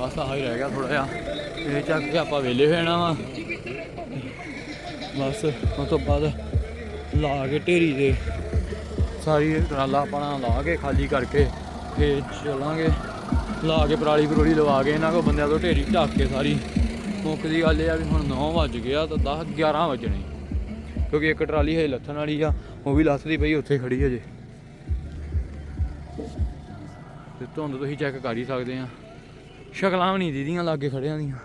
ਬਸ ਆਹ ਹੀ ਰਹਿ ਗਿਆ ਥੋੜਾ ਜਿਹਾ। ਇਹ ਚੱਕ ਕੇ ਆਪਾਂ ਵਿਹਲੇ ਹੋ ਵਾ। ਬਸ, ਉਸ ਤੋਂ ਬਾਅਦ ਲਾ ਕੇ ਢੇਰੀ ਦੇ ਸਾਰੀ ਟਰਾਲਾ ਆਪਣਾ ਲਾ ਕੇ ਖਾਲੀ ਕਰਕੇ ਫੇਰ ਚਲਾਂਗੇ। ਲਾ ਕੇ ਪਰਾਲੀ ਪਰੋਲੀ ਲਵਾ ਕੇ ਇਹਨਾਂ ਕੋ ਬੰਦਿਆਂ ਤੋਂ ਢੇਰੀ ਢੱਕ ਕੇ ਸਾਰੀ। ਮੁੱਕ ਦੀ ਗੱਲ ਇਹ ਆ ਵੀ ਹੁਣ 9 ਵੱਜ ਗਿਆ ਤਾਂ 10 11 ਵਜਣੇ। ਕਿਉਂਕਿ ਇੱਕ ਟਰਾਲੀ ਹਜੇ ਲੱਥਣ ਵਾਲੀ ਆ, ਉਹ ਵੀ ਲੱਥਦੀ ਪਈ ਉੱਥੇ ਖੜੀ ਹਜੇ। ਜੇ ਤੇ ਧੁੰਦ ਤੁਸੀਂ ਚੈੱਕ ਕਰ ਹੀ ਸਕਦੇ ਆ। ਸ਼ਕਲਾਂ ਵੀ ਨਹੀਂ ਦੀਦੀਆਂ ਲਾਗੇ ਖੜਿਆਂ ਦੀਆਂ।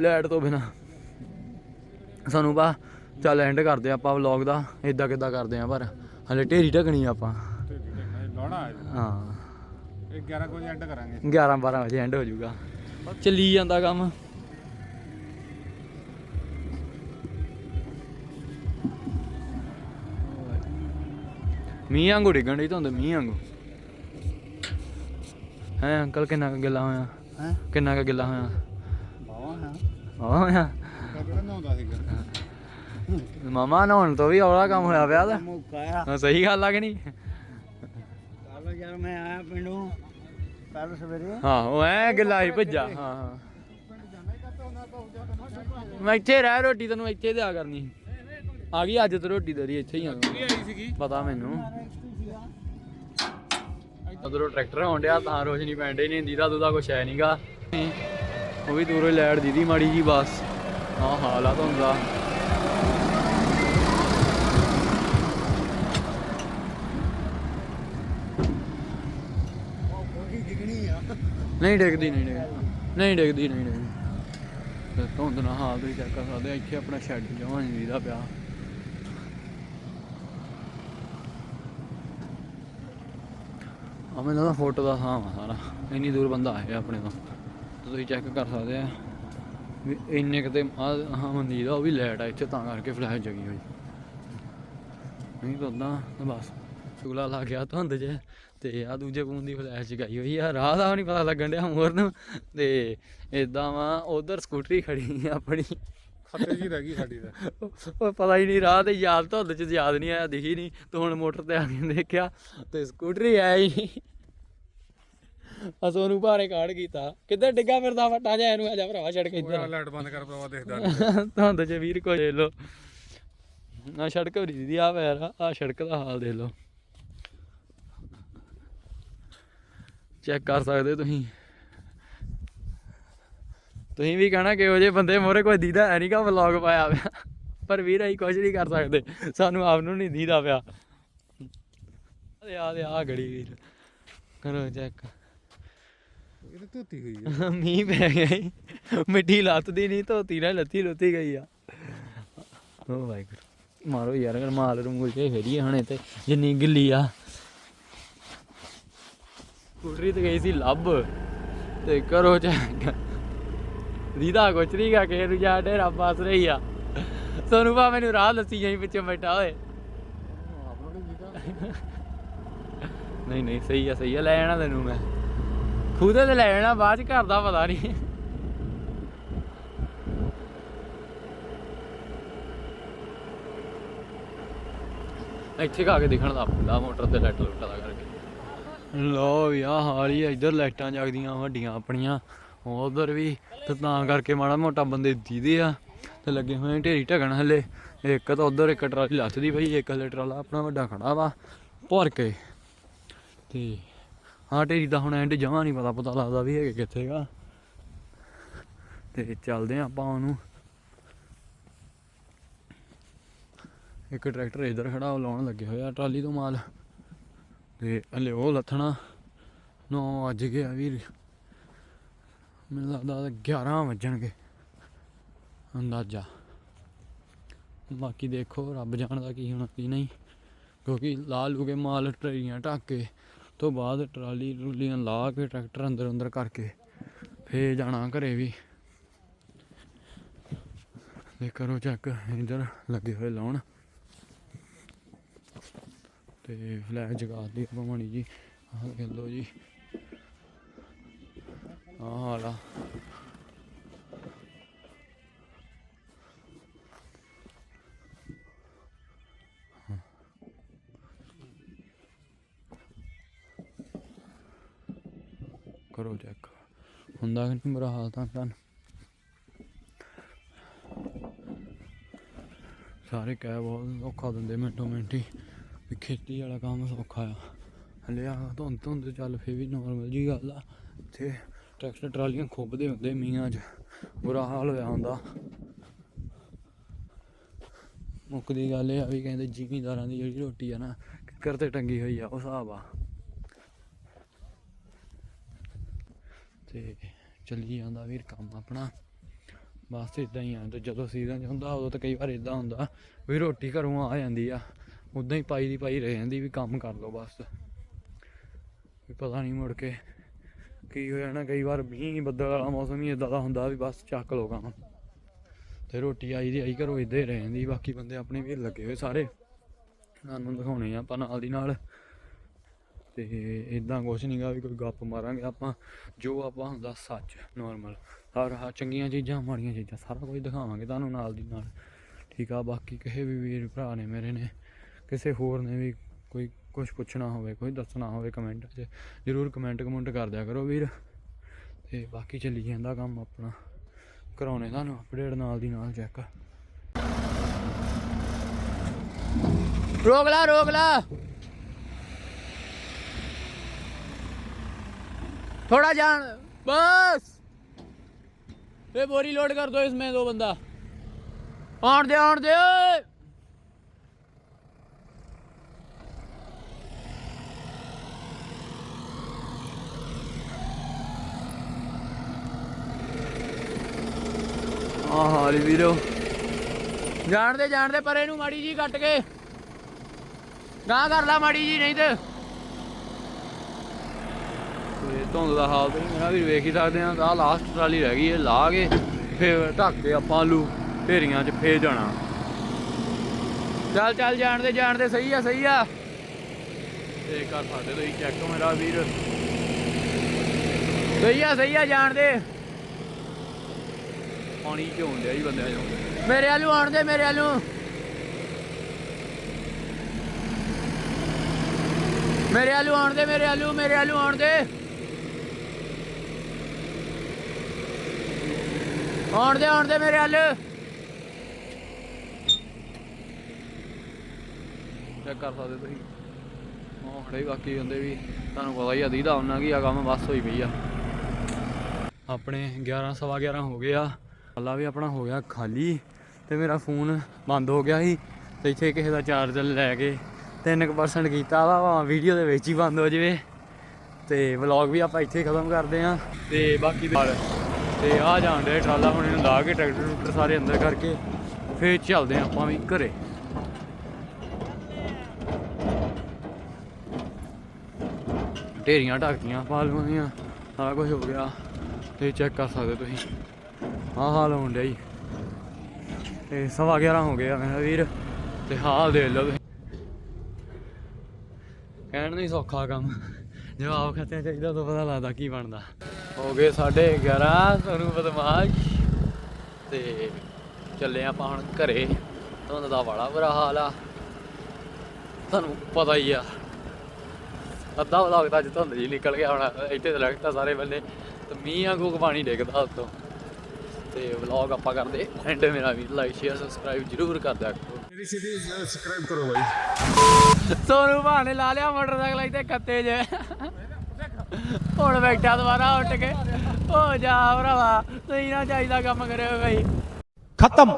ਲਾਈਟ ਤੋਂ ਬਿਨਾ। ਸਾਨੂੰ ਬਾ ਚੱਲ ਐਂਡ ਕਰਦੇ ਆਪਾਂ ਵਲੌਗ ਦਾ। ਇਦਾਂ ਕਿਦਾਂ ਕਰਦੇ ਆ ਪਰ। ਹਲੇ ਢੇਰੀ ਢਕਣੀ ਆ ਆਪਾਂ। ਲਾਉਣਾ ਹਾਂ ਇਹ 11 ਵਜੇ ਐਂਡ ਕਰਾਂਗੇ। 11 12 ਵਜੇ ਐਂਡ ਹੋ ਜਾਊਗਾ। ਚੱਲੀ ਜਾਂਦਾ ਕੰਮ। ਮੀਂਹ ਵਾਂਗੂ ਡਿੱਗਣ ਡਈ ਧੁੰਦ ਮੀਂਹ ਵਾਂਗੂ। ਹੈ ਅੰਕਲ ਕਿੰਨਾ ਕੁ ਗਿੱਲਾ ਹੋਇਆ? ਹੈ? ਕਿੰਨਾ ਕੁ ਗਿੱਲਾ ਹੋਇਆ? ਬਾਵਾ ਹੈ ਆ ਹੋਇਆ? ਕਿਹੜਾ ਨਹਾਉਂਦਾ ਸੀਗਾ? ਮਾਮਾ ਨਹਾਉਣ ਤੋਂ ਵੀ ਔਲਾ ਕੰਮ ਹੋਇਆ ਪਿਆ ਦਾ ਮੁਕਾਇਆ ਹਾਂ, ਸਹੀ ਗੱਲ ਆ ਕਿ ਨਹੀਂ? ਕੱਲ ਯਾਰ ਮੈਂ ਆਇਆ ਪਿੰਡੋਂ ਕੱਲ ਸਵੇਰੇ। ਹਾਂ ਉਹ ਐ ਗਿੱਲਾ ਹੀ ਭੱਜਾ ਹਾਂ ਹਾਂ। ਮੈਂ ਇੱਥੇ ਰਹਿ ਰੋਟੀ ਤੈਨੂੰ ਇੱਥੇ ਦਿਆ ਕਰਨੀ ਆ ਗਈ ਅੱਜ ਤੇ ਰੋਟੀ ਤੇਰੀ ਇੱਥੇ ਹੀ ਆ। ਆਈ ਸੀਗੀ? ਪਤਾ ਮੈਨੂੰ। ਉਧਰੋਂ ਟਰੈਕਟਰ ਆਉਣ ਡਿਆ ਤਾਂ ਰੋਸ਼ਨੀ ਪੈਂਦੇ ਨਹੀਂ ਦੀਦਾ ਦੂਦਾ ਕੁਛ ਹੈ ਨਹੀਂਗਾ ਉਹ ਵੀ ਦੂਰੋਂ ਲੈਟ ਦੀਦੀ ਮਾੜੀ ਜੀ ਬਸ। ਹਾਂ ਹਾਲਾਤ ਹੁੰਦਾ ਉਹਦੀ ਡਿਗਣੀ ਆ ਨਹੀਂ ਡਿੱਗਦੀ ਨਹੀਂ ਡਿੱਗਦੀ। ਨਹੀਂ ਡਿੱਗਦੀ ਨਹੀਂ ਡਿੱਗਦੀ। ਤੇ ਧੁੰਦ ਨਾਲ ਹਾਲ ਤੁਸੀਂ ਚੈੱਕ ਕਰ ਸਕਦੇ ਆ। ਇੱਥੇ ਆਪਣਾ ਸ਼ੈੱਡ ਜਮਾਂ ਨਹੀਂ ਦੀਦਾ ਪਿਆ। ਆ ਮੈਨੂੰ ਲੱਗਦਾ ਫੋਟੋ ਦਾ ਥਾਂ ਆ ਸਾਰਾ। ਇੰਨੀ ਦੂਰ ਬੰਦਾ ਆਇਆ ਆਪਣੇ ਤੋਂ। ਤੁਸੀਂ ਚੈੱਕ ਕਰ ਸਕਦੇ ਆ। ਵੀ ਇੰਨੇ ਕਿਤੇ ਆ ਹਾਂ ਮੰਦੀ ਦਾ ਉਹ ਵੀ ਲੈਟ ਆ ਇੱਥੇ, ਤਾਂ ਕਰਕੇ ਫਲੈਸ਼ ਜਗੀ ਹੋਈ। ਨਹੀਂ ਤਾਂ ਤਾਂ ਬਸ। ਚੁਗਲਾ ਲਾ ਗਿਆ ਧੁੰਦ ਜੇ ਤੇ ਆ ਦੂਜੇ ਫੋਨ ਦੀ ਫਲੈਸ਼ ਜਗਾਈ ਹੋਈ ਆ ਰਾਹ ਦਾ ਵੀ ਨਹੀਂ ਪਤਾ ਲੱਗਣ ਡਿਆ ਮੋਰ ਨੂੰ। ਤੇ ਇਦਾਂ ਵਾ ਉਧਰ ਸਕੂਟਰੀ ਖੜੀ ਆ ਆਪਣੀ। ਖੱਤੇ ਜੀ ਰਹਿ ਗਈ ਸਾਡੀ ਦਾ ਉਹ ਪਤਾ ਹੀ ਨਹੀਂ ਰਾਹ ਤੇ ਯਾਦ ਧੁੰਦ 'ਚ ਯਾਦ ਨਹੀਂ ਆਇਆ ਦਿਖੀ ਨਹੀਂ ਤੇ ਹੁਣ ਮੋਟਰ ਤੇ ਆ ਕੇ ਦੇਖਿਆ ਤੇ ਸਕੂਟਰੀ ਆਈ ਅਸੋ ਨੂੰ ਭਾਰੇ ਕਾੜ ਕੀਤਾ। ਕਿੱਧਰ ਡਿੱਗਾ ਫਿਰਦਾ ਫੱਟਾ ਜਾ ਇਹਨੂੰ ਆ ਜਾ ਭਰਾਵਾ ਛੱਡ ਕੇ ਇੱਧਰ ਲਾਈਟ ਬੰਦ ਕਰ ਪ੍ਰਵਾ ਦੇਖਦਾ। ਧੁੰਦ 'ਚ ਵੀਰ ਕੋ ਦੇ ਲੋ ਨਾ ਸੜਕ ਭਰੀ ਦੀ ਆ ਪੈਰ ਆ ਸੜਕ ਦਾ ਹਾਲ ਦੇ ਲੋ ਚੈੱਕ ਕਰ ਸਕਦੇ ਤੁਸੀਂ। ਤੁਸੀਂ ਵੀ ਕਹਣਾ ਕਿ ਉਹ ਜੇ ਬੰਦੇ ਮੋਰੇ ਕੋਈ ਦੀਦਾ ਐ ਨਹੀਂਗਾ ਵਲੌਗ ਪਾਇਆ ਪਿਆ ਪਰ ਵੀਰ ਅਸੀਂ ਕੁਝ ਨਹੀਂ ਕਰ ਸਕਦੇ। ਸਾਨੂੰ ਆਪ ਨੂੰ ਨਹੀਂ ਦੀਦਾ ਪਿਆ। ਆ ਆ ਦੇ ਆ ਗੜੀ ਵੀਰ। ਕਰੋ ਚੈੱਕ। ਇਹ ਤਾਂ ਧੋਤੀ ਹੋਈ ਹੈ ਮੀਂਹ ਪੈ ਗਿਆ। ਮਿੱਟੀ ਲੱਤਦੀ ਨਹੀਂ ਧੋਤੀ ਨਾਲ ਲੱਤੀ ਲੁੱਤੀ ਗਈ ਆ। ਓ ਵਾਹਿਗੁਰੂ। ਮਾਰੋ ਯਾਰ ਅਗਰ ਮਾਲ ਰੂੰਗਲ ਕੇ ਫੇਰੀਏ ਹਣੇ ਤੇ ਜਿੰਨੀ ਗਿੱਲੀ ਆ। ਸਕੂਟਰੀ ਤੇ ਗਈ ਸੀ ਲੱਭ ਤੇ ਕਰੋ ਚੈੱਕ ਰੀਦਾ ਕੁਛ ਨਹੀਂ ਗਾ ਕੇ ਨੂੰ ਜਾ ਢੇਰਾ ਪਾਸ ਰਹੀ ਆ। ਸੋਨੂੰ ਭਾ ਮੈਨੂੰ ਰਾਹ ਦੱਸੀ ਜਾਈ ਪਿੱਛੇ ਬੈਠਾ ਓਏ ਨਹੀਂ ਨਹੀਂ, ਸਹੀ ਆ ਸਹੀ ਆ, ਲੈ ਜਾਣਾ ਤੈਨੂੰ ਮੈਂ। ਖੁਦੇ ਤੇ ਲੈ ਜਾਣਾ, ਬਾਅਦ ਚ ਘਰ ਦਾ ਪਤਾ ਨਹੀਂ ਇੱਥੇ ਕਾ ਕੇ ਦੇਖਣ ਦਾ ਪੈਂਦਾ ਮੋਟਰ ਤੇ ਲੈਟਰ ਲੁੱਟਾ ਦਾ ਕਰਕੇ। ਲੋ ਵੀ ਆ ਹਾਲ ਹੀ ਆ, ਇੱਧਰ ਲਾਈਟਾਂ ਜਗਦੀਆਂ ਵੱਡੀਆਂ ਆਪਣੀਆਂ ਉਧਰ ਵੀ ਤੇ ਤਾਂ ਕਰਕੇ ਮਾੜਾ ਮੋਟਾ ਬੰਦੇ ਦੀਦੇ ਆ ਤੇ ਲੱਗੇ ਹੋਏ ਢੇਰੀ ਢਗਣ ਹਲੇ ਇੱਕ ਤਾਂ ਉਧਰ ਇੱਕ ਟਰਾਲੀ ਲੱਥਦੀ ਪਈ ਇੱਕ ਹਲੇ ਟਰਾਲਾ ਆਪਣਾ ਵੱਡਾ ਖੜਾ ਵਾ ਭਰ ਕੇ ਤੇ ਹਾਂ ਢੇਰੀ ਦਾ ਹੁਣ ਐਂਡ ਜਮਾ ਨਹੀਂ ਪਤਾ ਪਤਾ ਲੱਗਦਾ ਵੀ ਹੈਗੇ ਕਿੱਥੇਗਾ ਤੇ ਚੱਲਦੇ ਆ ਆਪਾਂ ਉਹਨੂੰ। ਇੱਕ ਟਰੈਕਟਰ ਇਧਰ ਖੜਾ ਲਾਉਣ ਲੱਗੇ ਹੋਇਆ ਟਰਾਲੀ ਤੋਂ ਮਾਲ। ਤੇ ਹਲੇ ਉਹ ਲੱਥਣਾ 9 ਵੱਜ ਗਿਆ ਵੀਰ। ਮੈਨੂੰ ਲੱਗਦਾ 11 ਵੱਜਣਗੇ। ਅੰਦਾਜ਼ਾ। ਬਾਕੀ ਦੇਖੋ, ਰੱਬ ਜਾਣਦਾ ਕੀ ਹੋਣਾ, ਕੀ ਨਹੀਂ। ਕਿਉਂਕਿ ਲਾ ਲੂ ਕੇ ਮਾਲ ਟਰੇਆਂ ਢੱਕ ਕੇ ਤੋਂ ਬਾਅਦ ਟਰਾਲੀ ਟਰੂਲੀਆਂ ਲਾ ਕੇ ਟਰੈਕਟਰ ਅੰਦਰ ਅੰਦਰ ਕਰਕੇ ਫੇਰ ਜਾਣਾ ਘਰੇ ਵੀ। ਤੇ ਕਰੋ ਚੈੱਕ ਇਧਰ ਲੱਗੇ ਹੋਏ ਲਾਉਣ। ਤੇ ਫਲੈਸ਼ ਜਗਾਤੀ ਆਪਾਂ ਮਾੜੀ ਜੀ ਆਹ ਦੇਖ ਲਓ ਜੀ। ਆਹ ਹਾਲਾ ਕਰੋ ਚੈੱਕ ਹੁੰਦਾ ਕਿ ਨਹੀਂ ਬੁਰਾ ਹਾਲ ਤਾਂ ਤਾਂ ਸਾਰੇ ਕਹਿ ਬਹੁਤ ਔਖਾ ਦਿੰਦੇ ਮਿੰਟੋ ਮਿੰਟੀ ਵੀ ਖੇਤੀ ਵਾਲਾ ਕੰਮ ਸੌਖਾ ਆ। ਹਲੇ ਆ ਧੁੰਦ ਧੁੰਦ ਚੱਲ ਫੇ ਵੀ ਨਾਰਮਲ ਜੀ ਗੱਲ ਆ। ਤੇ ਟਰੈਕਟਰ, ਟਰਾਲੀਆਂ ਖੁੱਬਦੇ ਹੁੰਦੇ ਮੀਆਂ 'ਚ। ਬੁਰਾ ਹਾਲ ਹੋਇਆ ਹੁੰਦਾ। ਮੁੱਕਦੀ ਗੱਲ ਇਹ ਆ ਵੀ ਕਹਿੰਦੇ ਜ਼ਿਮੀਂਦਾਰਾਂ ਦੀ ਜਿਹੜੀ ਰੋਟੀ ਆ ਨਾ, ਕਿੱਕਰ ਤੇ ਟੰਗੀ ਹੋਈ ਆ, ਉਹ ਹਿਸਾਬ ਆ। ਤੇ ਚੱਲੀ ਜਾਂਦਾ ਵੀਰ ਕੰਮ ਆਪਣਾ। ਬਸ ਇਦਾਂ ਹੀ ਆ ਤੇ ਜਦੋਂ ਸੀਜ਼ਨ 'ਚ ਹੁੰਦਾ, ਉਦੋਂ ਤਾਂ ਕਈ ਵਾਰ ਇਦਾਂ ਹੁੰਦਾ ਵੀ ਰੋਟੀ ਘਰੋਂ ਆ ਜਾਂਦੀ ਆ। ਉਦਾਂ ਹੀ ਪਾਈ ਦੀ ਪਾਈ ਰਹਿ ਜਾਂਦੀ ਵੀ ਕੰਮ ਕਰ ਲਓ ਬਸ। ਵੀ ਪਤਾ ਨਹੀਂ ਮੁੜ ਕੇ ਕੀ ਹੋ ਜਾਣਾ, ਕਈ ਵਾਰ ਮੀਂਹ ਬੱਦਲ ਵਾਲਾ ਮੌਸਮ ਹੀ ਇਦਾਂ ਦਾ ਹੁੰਦਾ ਵੀ ਬਸ ਚੱਕ ਲਓ ਕੰਮ। ਤੇ ਰੋਟੀ ਆਈ ਦੀ ਆਈ ਘਰੋਂ ਇਦਾਂ ਹੀ ਰਹਿ ਜਾਂਦੀ, ਬਾਕੀ ਬੰਦੇ ਆਪਣੇ ਵੀ ਲੱਗੇ ਹੋਏ ਸਾਰੇ। ਤੁਹਾਨੂੰ ਦਿਖਾਉਣੇ ਆ ਆਪਾਂ ਨਾਲ ਦੀ ਨਾਲ। ਤੇ ਇਦਾਂ ਕੁਛ ਨਹੀਂਗਾ ਵੀ ਕੋਈ ਗੱਪ ਮਾਰਾਂਗੇ ਆਪਾਂ, ਜੋ ਆਪਾਂ ਹੁੰਦਾ ਸੱਚ ਨਾਰਮਲ ਹਰ ਹਰ ਚੰਗੀਆਂ ਚੀਜ਼ਾਂ, ਮਾੜੀਆਂ ਚੀਜ਼ਾਂ, ਸਾਰਾ ਕੁਝ ਦਿਖਾਵਾਂਗੇ ਤੁਹਾਨੂੰ ਨਾਲ ਦੀ ਨਾਲ। ਠੀਕ ਆ, ਬਾਕੀ ਕਿਸੇ ਵੀ ਵੀਰ ਭਰਾ ਨੇ ਮੇਰੇ ਨੇ ਕਿਸੇ ਹੋਰ ਨੇ ਵੀ ਕੋਈ ਕੁਝ ਪੁੱਛਣਾ ਹੋਵੇ ਕੋਈ ਦੱਸਣਾ ਹੋਵੇ ਕਮੈਂਟ 'ਚ ਜ਼ਰੂਰ ਕਮੈਂਟ ਕਮੈਂਟ ਕਰ ਦਿਆ ਕਰੋ ਵੀਰ ਤੇ ਬਾਕੀ ਚੱਲੀ ਜਾਂਦਾ ਕੰਮ ਆਪਣਾ ਕਰਾਉਣੇ ਤੁਹਾਨੂੰ ਅਪਡੇਟ ਨਾਲ ਦੀ ਨਾਲ ਚੈੱਕ ਰੋਕ ਲਾ ਰੋਕ ਲਾ थोड़ा जान बस ये बोरी लोड कर दो इसमें दो बंदा आन दे आन दे ਹਾਲੀ ਵੀਰੋ। ਜਾਣ ਦੇ ਜਾਣ ਦੇ ਪਰੇ ਨੂੰ ਮਾੜੀ ਜੀ ਕੱਟ ਕੇ ਗਾਂ ਕਰ ਲਾ ਮਾੜੀ ਜੀ ਨਹੀਂ ਤੇ। ਤੇ ਧੁੰਦ ਦਾ ਹਾਲ ਤੁਸੀਂ ਮੇਰਾ ਵੀ ਵੇਖ ਹੀ ਸਕਦੇ ਆ ਆਹ ਲਾਸਟ ਟਰਾਲੀ ਰਹਿ ਗਈ ਹੈ ਲਾ ਕੇ ਫੇਰ ਢੱਕ ਕੇ ਆਪਾਂ ਆਲੂ ਢੇਰੀਆਂ 'ਚ ਫੇਰ ਜਾਣਾ। ਚੱਲ ਚੱਲ ਜਾਣ ਦੇ ਜਾਣ ਦੇ ਸਹੀ ਆ ਸਹੀ ਆ। ਤੇ ਕਰ ਸਕਦੇ ਤੁਸੀਂ ਚੈੱਕ ਮੇਰਾ ਵੀਰ। ਸਹੀ ਆ ਸਹੀ ਆ ਜਾਣ ਦੇ ਪਾਣੀ ਝੋਣ ਡਿਆ ਜੀ ਬੰਦਿਆਂ ਨੂੰ ਮੇਰੇ ਆਲੂ ਆਣ ਦੇ ਮੇਰੇ ਆਲੂ ਮੇਰੇ ਆਲੂ ਆਣ ਦੇ ਮੇਰੇ ਆਲੂ ਮੇਰੇ ਆਲੂ ਆਣ ਦੇ। ਆਉਣ ਦੇ ਆਉਣ ਦੇ ਮੇਰੇ ਹੱਲ ਚੈੱਕ ਕਰ ਸਕਦੇ ਤੁਸੀਂ। ਉਹ ਖੜੇ ਬਾਕੀ ਹੁੰਦੇ ਵੀ ਤੁਹਾਨੂੰ ਪਤਾ ਹੀ ਆ ਦੀਦਾ ਉਹਨਾਂ ਕੀ ਆ ਕੰਮ ਬਸ ਹੋਈ ਪਈ ਆ। ਆਪਣੇ 11 ਸਵਾ 11 ਹੋ ਗਏ ਆ। ਅੱਲਾ ਵੀ ਆਪਣਾ ਹੋ ਗਿਆ ਖਾਲੀ ਤੇ ਮੇਰਾ ਫੋਨ ਬੰਦ ਹੋ ਗਿਆ ਸੀ ਤੇ ਇੱਥੇ ਕਿਸੇ ਦਾ ਚਾਰਜਰ ਲੈ ਕੇ 3% ਕੀਤਾ ਵਾ ਵੀਡੀਓ ਦੇ ਵਿੱਚ ਹੀ ਬੰਦ ਹੋ ਜਵੇ। ਤੇ ਵਲੌਗ ਵੀ ਆਪਾਂ ਇੱਥੇ ਖਤਮ ਕਰਦੇ ਆ ਤੇ ਬਾਕੀ ਦੇ- ਤੇ ਆ ਜਾਣ ਟਰਾਲਾ, ਹੁਣ ਇਹਨੂੰ ਲਾ ਕੇ ਟਰੈਕਟਰ ਟਰੂਕਟਰ ਸਾਰੇ ਅੰਦਰ ਕਰਕੇ ਫੇਰ ਚੱਲਦੇ ਆ ਆਪਾਂ ਵੀ ਘਰੇ। ਢੇਰੀਆਂ ਢੱਕਦੀਆਂ ਪਾਲੂਆਂ ਦੀਆਂ, ਸਾਰਾ ਕੁਝ ਹੋ ਗਿਆ। ਤੇ ਚੈੱਕ ਕਰ ਸਕਦੇ ਤੁਸੀਂ। ਆਹ ਹਾਲ ਹੋਣ ਡਿਆ ਜੀ। ਤੇ ਸਵਾ 11 ਹੋ ਗਿਆ ਮੇਰਾ ਵੀਰ, ਤੇ ਹਾਲ ਦੇਖ ਲਓ ਕਹਿਣ ਨਹੀਂ ਸੌਖਾ ਕੰਮ। ਜਵਾਬ ਖੱਤਿਆਂ ਚਾਹੀਦਾ ਤਾਂ ਪਤਾ ਲੱਗਦਾ ਕੀ ਬਣਦਾ। ਹੋ ਗਏ 11:30 ਤੁਹਾਨੂੰ ਬਦਮਾਸ਼। ਤੇ ਚੱਲੇ ਆਪਾਂ ਹੁਣ ਘਰੇ। ਧੁੰਦ ਦਾ ਬੜਾ ਬੁਰਾ ਹਾਲ ਆ। ਤੁਹਾਨੂੰ ਪਤਾ ਹੀ ਆ। ਅੱਧਾ ਵਲੌਗ ਤਾਂ ਅੱਜ ਧੁੰਦ ਜੀ ਨਿਕਲ ਗਿਆ ਹੁਣ। ਇੱਥੇ ਦਰਖਤ ਆ ਸਾਰੇ ਬੰਨੇ ਤੇ ਮੀਂਹ ਵਾਂਗੂ ਪਾਣੀ ਡਿੱਗਦਾ ਉੱਤੋਂ। ਤੇ ਵਲੌਗ ਆਪਾਂ ਕਰਦੇ ਐਂਡ ਮੇਰਾ ਵੀ ਲਾਈਕ ਸ਼ੇਅਰ ਸਬਸਕ੍ਰਾਈਬ ਜ਼ਰੂਰ ਕਰ ਦਿਆ ਕਰੋ। ਮੇਰੀ ਸਿੱਧੀ ਸਬਸਕ੍ਰਾਈਬ ਕਰੋ ਬਾਈ। ਸੋਨੂ ਭਾਣੇ ਲਾ ਲਿਆ ਮੋਟਰਸਾਈਕਲ ਇੱਥੇ ਕੱਤੇ ਜੇ ਹੁਣ ਬੈਠਾ ਦੁਬਾਰਾ ਉੱਠ ਕੇ। ਹੋ ਜਾ ਭਰਾਵਾ ਤੁਸੀਂ ਨਾ ਚਾਹੀਦਾ ਕੰਮ ਕਰਿਓ ਬਾਈ। ਖਤਮ।